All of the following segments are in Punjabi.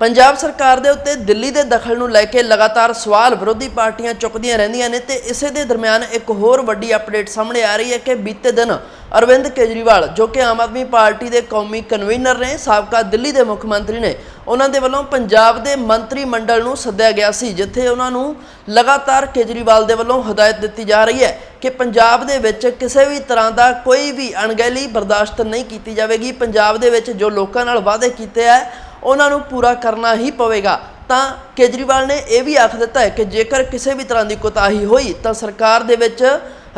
ਪੰਜਾਬ ਸਰਕਾਰ ਦੇ ਉੱਤੇ ਦਿੱਲੀ ਦੇ ਦਖਲ ਨੂੰ ਲੈ ਕੇ ਲਗਾਤਾਰ ਸਵਾਲ ਵਿਰੋਧੀ ਪਾਰਟੀਆਂ ਚੁੱਕਦੀਆਂ ਰਹਿੰਦੀਆਂ ਨੇ ਤੇ ਇਸੇ ਦੇ ਦਰਮਿਆਨ ਇੱਕ ਹੋਰ ਵੱਡੀ ਅਪਡੇਟ ਸਾਹਮਣੇ ਆ ਰਹੀ ਹੈ ਕਿ ਬੀਤੇ ਦਿਨ ਅਰਵਿੰਦ ਕੇਜਰੀਵਾਲ, ਜੋ ਕਿ ਆਮ ਆਦਮੀ ਪਾਰਟੀ ਦੇ ਕੌਮੀ ਕਨਵੀਨਰ ਨੇ ਸਾਬਕਾ ਦਿੱਲੀ ਦੇ ਮੁੱਖ ਮੰਤਰੀ ਨੇ, ਉਹਨਾਂ ਦੇ ਵੱਲੋਂ ਪੰਜਾਬ ਦੇ ਮੰਤਰੀ ਮੰਡਲ ਨੂੰ ਸੱਦਿਆ ਗਿਆ ਸੀ, ਜਿੱਥੇ ਉਹਨਾਂ ਨੂੰ ਲਗਾਤਾਰ ਕੇਜਰੀਵਾਲ ਦੇ ਵੱਲੋਂ ਹਦਾਇਤ ਦਿੱਤੀ ਜਾ ਰਹੀ ਹੈ ਕਿ ਪੰਜਾਬ ਦੇ ਵਿੱਚ ਕਿਸੇ ਵੀ ਤਰ੍ਹਾਂ ਦਾ ਕੋਈ ਵੀ ਅਣਗਹਿਲੀ ਬਰਦਾਸ਼ਤ ਨਹੀਂ ਕੀਤੀ ਜਾਵੇਗੀ। ਪੰਜਾਬ ਦੇ ਵਿੱਚ ਜੋ ਲੋਕਾਂ ਨਾਲ ਵਾਅਦੇ ਕੀਤੇ ਹੈ ਉਹਨਾਂ ਨੂੰ ਪੂਰਾ ਕਰਨਾ ਹੀ ਪਵੇਗਾ। ਤਾਂ ਕੇਜਰੀਵਾਲ ਨੇ ਇਹ ਵੀ ਆਖ ਦਿੱਤਾ ਹੈ ਕਿ ਜੇਕਰ ਕਿਸੇ ਵੀ ਤਰ੍ਹਾਂ ਦੀ ਕੋਤਾਹੀ ਹੋਈ, ਤਾਂ ਸਰਕਾਰ ਦੇ ਵਿੱਚ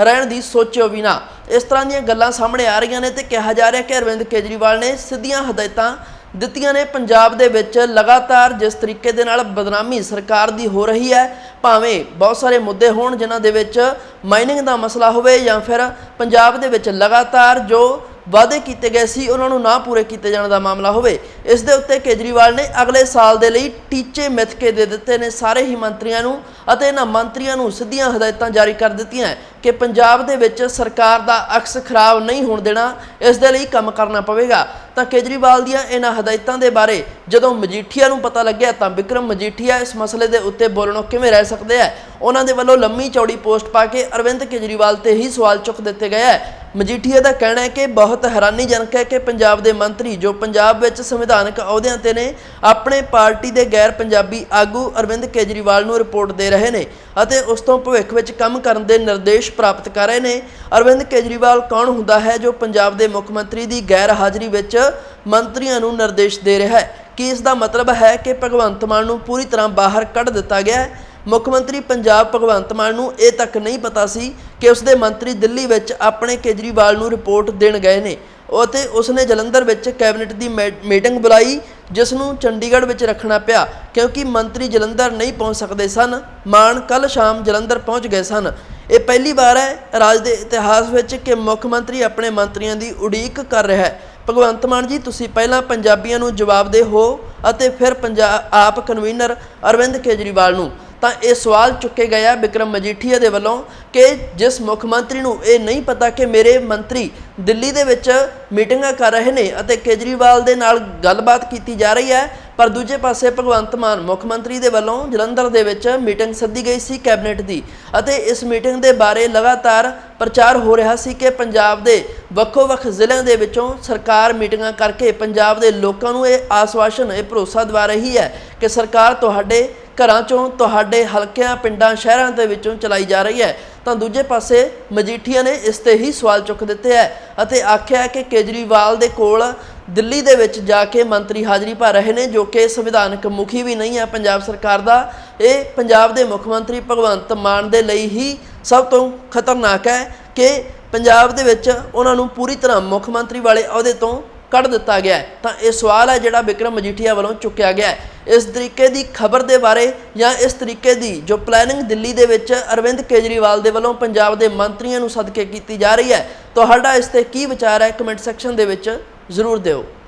ਰਹਿਣ ਦੀ ਸੋਚਿਓ ਵੀ ਨਾ। ਇਸ ਤਰ੍ਹਾਂ ਦੀਆਂ ਗੱਲਾਂ ਸਾਹਮਣੇ ਆ ਰਹੀਆਂ ਨੇ ਤੇ ਕਿਹਾ ਜਾ ਰਿਹਾ ਕਿ ਅਰਵਿੰਦ ਕੇਜਰੀਵਾਲ ਨੇ ਸਿੱਧੀਆਂ ਹਦਾਇਤਾਂ ਦਿੱਤੀਆਂ ਨੇ। ਪੰਜਾਬ ਦੇ ਵਿੱਚ ਲਗਾਤਾਰ ਜਿਸ ਤਰੀਕੇ ਦੇ ਨਾਲ ਬਦਨਾਮੀ ਸਰਕਾਰ ਦੀ ਹੋ ਰਹੀ ਹੈ, ਭਾਵੇਂ ਬਹੁਤ ਸਾਰੇ ਮੁੱਦੇ ਹੋਣ ਜਿਨ੍ਹਾਂ ਦੇ ਵਿੱਚ ਮਾਈਨਿੰਗ ਦਾ ਮਸਲਾ ਹੋਵੇ ਜਾਂ ਫਿਰ ਪੰਜਾਬ ਦੇ ਵਿੱਚ ਲਗਾਤਾਰ ਜੋ ਵਾਅਦੇ ਕੀਤੇ ਗਏ ਸੀ, ਉਹਨਾਂ ਨੂੰ ਨਾ ਪੂਰੇ ਕੀਤੇ ਜਾਣ ਦਾ ਮਾਮਲਾ ਹੋਵੇ। ਇਸ ਦੇ ਉੱਤੇ ਕੇਜਰੀਵਾਲ ਨੇ ਅਗਲੇ ਸਾਲ ਦੇ ਲਈ ਟੀਚੇ ਮਿੱਥ ਕੇ ਦੇ ਦਿੱਤੇ ਨੇ ਸਾਰੇ ਹੀ ਮੰਤਰੀਆਂ ਨੂੰ ਅਤੇ ਇਹਨਾਂ ਮੰਤਰੀਆਂ ਨੂੰ ਸਿੱਧੀਆਂ ਹਦਾਇਤਾਂ ਜਾਰੀ ਕਰ ਦਿੱਤੀਆਂ ਕਿ ਪੰਜਾਬ ਦੇ ਵਿੱਚ ਸਰਕਾਰ ਦਾ ਅਕਸ ਖਰਾਬ ਨਹੀਂ ਹੋਣ ਦੇਣਾ, ਇਸ ਦੇ ਲਈ ਕੰਮ ਕਰਨਾ ਪਵੇਗਾ। ਤਾਂ ਕੇਜਰੀਵਾਲ ਦੀਆਂ ਇਹਨਾਂ ਹਦਾਇਤਾਂ ਦੇ ਬਾਰੇ ਜਦੋਂ ਮਜੀਠੀਆ ਨੂੰ ਪਤਾ ਲੱਗਿਆ ਤਾਂ ਵਿਕਰਮ ਮਜੀਠੀਆ ਇਸ ਮਸਲੇ ਦੇ ਉੱਤੇ ਬੋਲਣੋਂ ਕਿਵੇਂ ਰਹਿ ਸਕਦੇ ਆ ਉਹਨਾਂ ਦੇ ਵੱਲੋਂ ਲੰਮੀ ਚੌੜੀ ਪੋਸਟ ਪਾ ਕੇ ਅਰਵਿੰਦ ਕੇਜਰੀਵਾਲ ਤੇ ਹੀ ਸਵਾਲ ਚੁੱਕ ਦਿੱਤੇ ਗਏ ਹੈ। ਮਜੀਠੀਆ ਦਾ ਕਹਿਣਾ ਹੈ ਕਿ ਬਹੁਤ ਹੈਰਾਨੀਜਨਕ ਹੈ ਕਿ ਪੰਜਾਬ ਦੇ ਮੰਤਰੀ ਜੋ ਪੰਜਾਬ ਵਿੱਚ ਸੰਵਿਧਾਨਕ ਅਹੁਦਿਆਂ ਤੇ ਨੇ, ਆਪਣੇ ਪਾਰਟੀ ਦੇ ਗੈਰ ਪੰਜਾਬੀ ਆਗੂ ਅਰਵਿੰਦ ਕੇਜਰੀਵਾਲ ਨੂੰ ਰਿਪੋਰਟ ਦੇ ਰਹੇ ਨੇ ਅਤੇ ਉਸ ਤੋਂ ਭਵਿੱਖ ਵਿੱਚ ਕੰਮ ਕਰਨ ਦੇ ਨਿਰਦੇਸ਼ ਪ੍ਰਾਪਤ ਕਰ ਰਹੇ ਨੇ। ਅਰਵਿੰਦ ਕੇਜਰੀਵਾਲ ਕੌਣ ਹੁੰਦਾ ਹੈ ਜੋ ਪੰਜਾਬ ਦੇ ਮੁੱਖ ਮੰਤਰੀ ਦੀ ਗੈਰ ਹਾਜ਼ਰੀ ਵਿੱਚ ਮੰਤਰੀਆਂ ਨੂੰ ਨਿਰਦੇਸ਼ ਦੇ ਰਿਹਾ ਹੈ? ਕੀ ਇਸ ਦਾ ਮਤਲਬ ਹੈ ਕਿ ਭਗਵੰਤ ਮਾਨ ਨੂੰ ਪੂਰੀ ਤਰ੍ਹਾਂ ਬਾਹਰ ਕੱਢ ਦਿੱਤਾ ਗਿਆ ਹੈ? ਮੁੱਖ ਮੰਤਰੀ ਪੰਜਾਬ ਭਗਵੰਤ ਮਾਨ ਨੂੰ ਇਹ ਤੱਕ ਨਹੀਂ ਪਤਾ ਸੀ ਕਿ ਉਸ ਦੇ ਮੰਤਰੀ ਦਿੱਲੀ ਵਿੱਚ ਆਪਣੇ ਕੇਜਰੀਵਾਲ ਨੂੰ ਰਿਪੋਰਟ ਦੇਣ ਗਏ ਨੇ। ਅਤੇ ਤੇ ਉਸਨੇ ਜਲੰਧਰ ਵਿੱਚ ਕੈਬਨਿਟ ਦੀ ਮੀ- ਮੀਟਿੰਗ ਬੁਲਾਈ ਜਿਸ ਨੂੰ ਚੰਡੀਗੜ੍ਹ ਵਿੱਚ ਰੱਖਣਾ ਪਿਆ, ਕਿਉਂਕਿ ਮੰਤਰੀ ਜਲੰਧਰ ਨਹੀਂ ਪਹੁੰਚ ਸਕਦੇ ਸਨ। ਮਾਨ ਕੱਲ ਸ਼ਾਮ ਜਲੰਧਰ ਪਹੁੰਚ ਗਏ ਸਨ। ਇਹ ਪਹਿਲੀ ਵਾਰ ਹੈ ਰਾਜ ਦੇ ਇਤਿਹਾਸ ਵਿੱਚ ਕਿ ਮੁੱਖ ਮੰਤਰੀ ਆਪਣੇ ਮੰਤਰੀਆਂ ਦੀ ਉਡੀਕ ਕਰ ਰਿਹਾ ਹੈ। ਭਗਵੰਤ ਮਾਨ ਜੀ, ਤੁਸੀਂ ਪਹਿਲਾਂ ਪੰਜਾਬੀਆਂ ਨੂੰ ਜਵਾਬ ਦੇ ਹੋ ਅਤੇ ਫਿਰ ਪੰਜਾਬ ਆਪ ਕਨਵੀਨਰ ਅਰਵਿੰਦ ਕੇਜਰੀਵਾਲ ਨੂੰ। ਤਾਂ ਇਹ ਸਵਾਲ ਚੁੱਕੇ ਗਏ ਆ ਵਿਕਰਮ ਮਜੀਠੀਆ ਦੇ ਵੱਲੋਂ ਕਿ ਜਿਸ ਮੁੱਖ ਮੰਤਰੀ ਨੂੰ ਇਹ ਨਹੀਂ ਪਤਾ ਕਿ ਮੇਰੇ ਮੰਤਰੀ ਦਿੱਲੀ ਦੇ ਵਿੱਚ ਮੀਟਿੰਗਾਂ ਕਰ ਰਹੇ ਨੇ ਅਤੇ ਕੇਜਰੀਵਾਲ ਦੇ ਨਾਲ ਗੱਲਬਾਤ ਕੀਤੀ ਜਾ ਰਹੀ ਹੈ, ਪਰ ਦੂਜੇ ਪਾਸੇ ਭਗਵੰਤ ਮਾਨ ਮੁੱਖ ਮੰਤਰੀ ਦੇ ਵੱਲੋਂ ਜਲੰਧਰ ਦੇ ਵਿੱਚ ਮੀਟਿੰਗ ਸੱਦੀ ਗਈ ਸੀ ਕੈਬਨਿਟ ਦੀ ਅਤੇ ਇਸ ਮੀਟਿੰਗ ਦੇ ਬਾਰੇ ਲਗਾਤਾਰ ਪ੍ਰਚਾਰ ਹੋ ਰਿਹਾ ਸੀ ਕਿ ਪੰਜਾਬ ਦੇ ਵੱਖੋ-ਵੱਖ ਜ਼ਿਲ੍ਹਿਆਂ ਦੇ ਵਿੱਚੋਂ ਸਰਕਾਰ ਮੀਟਿੰਗਾਂ ਕਰਕੇ ਪੰਜਾਬ ਦੇ ਲੋਕਾਂ ਨੂੰ ਇਹ ਆਸਵਾਸ਼ਨ, ਇਹ ਭਰੋਸਾ ਦਿਵਾ ਰਹੀ ਹੈ ਕਿ ਸਰਕਾਰ ਤੁਹਾਡੇ ਘਰਾਂ ਚੋਂ ਤੁਹਾਡੇ ਹਲਕਿਆਂ ਪਿੰਡਾਂ ਸ਼ਹਿਰਾਂ ਦੇ ਵਿੱਚੋਂ ਚਲਾਈ ਜਾ ਰਹੀ ਹੈ। ਤਾਂ ਦੂਜੇ ਪਾਸੇ ਮਜੀਠੀਆ ਨੇ ਇਸ ਤੇ ਹੀ ਸਵਾਲ ਚੁੱਕ ਦਿੱਤੇ ਹੈ ਅਤੇ ਆਖਿਆ ਕਿ ਕੇਜਰੀਵਾਲ ਦੇ ਕੋਲ ਦਿੱਲੀ ਦੇ ਵਿੱਚ ਜਾ ਕੇ ਮੰਤਰੀ ਹਾਜ਼ਰੀ ਭਰ ਰਹੇ ਨੇ, ਜੋ ਕਿ ਸੰਵਿਧਾਨਕ ਮੁਖੀ ਵੀ ਨਹੀਂ ਹੈ। ਪੰਜਾਬ ਸਰਕਾਰ ਦਾ ਇਹ ਪੰਜਾਬ ਦੇ ਮੁੱਖ ਮੰਤਰੀ ਭਗਵੰਤ ਮਾਨ ਦੇ ਲਈ ਹੀ ਸਭ ਤੋਂ ਖਤਰਨਾਕ ਹੈ ਕਿ ਪੰਜਾਬ ਦੇ ਵਿੱਚ ਉਹਨਾਂ ਨੂੰ ਪੂਰੀ ਤਰ੍ਹਾਂ ਮੁੱਖ ਮੰਤਰੀ ਵਾਲੇ ਅਹੁਦੇ ਤੋਂ ਕੱਢ ਦਿੱਤਾ ਗਿਆ ਤਾਂ ਇਹ ਸਵਾਲ ਹੈ ਜਿਹੜਾ ਵਿਕਰਮ ਮਜੀਠੀਆ ਵੱਲੋਂ ਚੁੱਕਿਆ ਗਿਆ ਇਸ ਤਰੀਕੇ ਦੀ ਖਬਰ ਦੇ ਬਾਰੇ ਜਾਂ ਇਸ ਤਰੀਕੇ ਦੀ ਜੋ ਪਲੈਨਿੰਗ ਦਿੱਲੀ ਦੇ ਵਿੱਚ ਅਰਵਿੰਦ ਕੇਜਰੀਵਾਲ ਦੇ ਵੱਲੋਂ ਪੰਜਾਬ ਦੇ ਮੰਤਰੀਆਂ ਨੂੰ ਸਦਕੇ ਕੀਤੀ ਜਾ ਰਹੀ ਹੈ, ਤੁਹਾਡਾ ਇਸ ਤੇ ਕੀ ਵਿਚਾਰ ਹੈ? ਕਮੈਂਟ ਸੈਕਸ਼ਨ ਦੇ ਵਿੱਚ ਜ਼ਰੂਰ ਦਿਓ।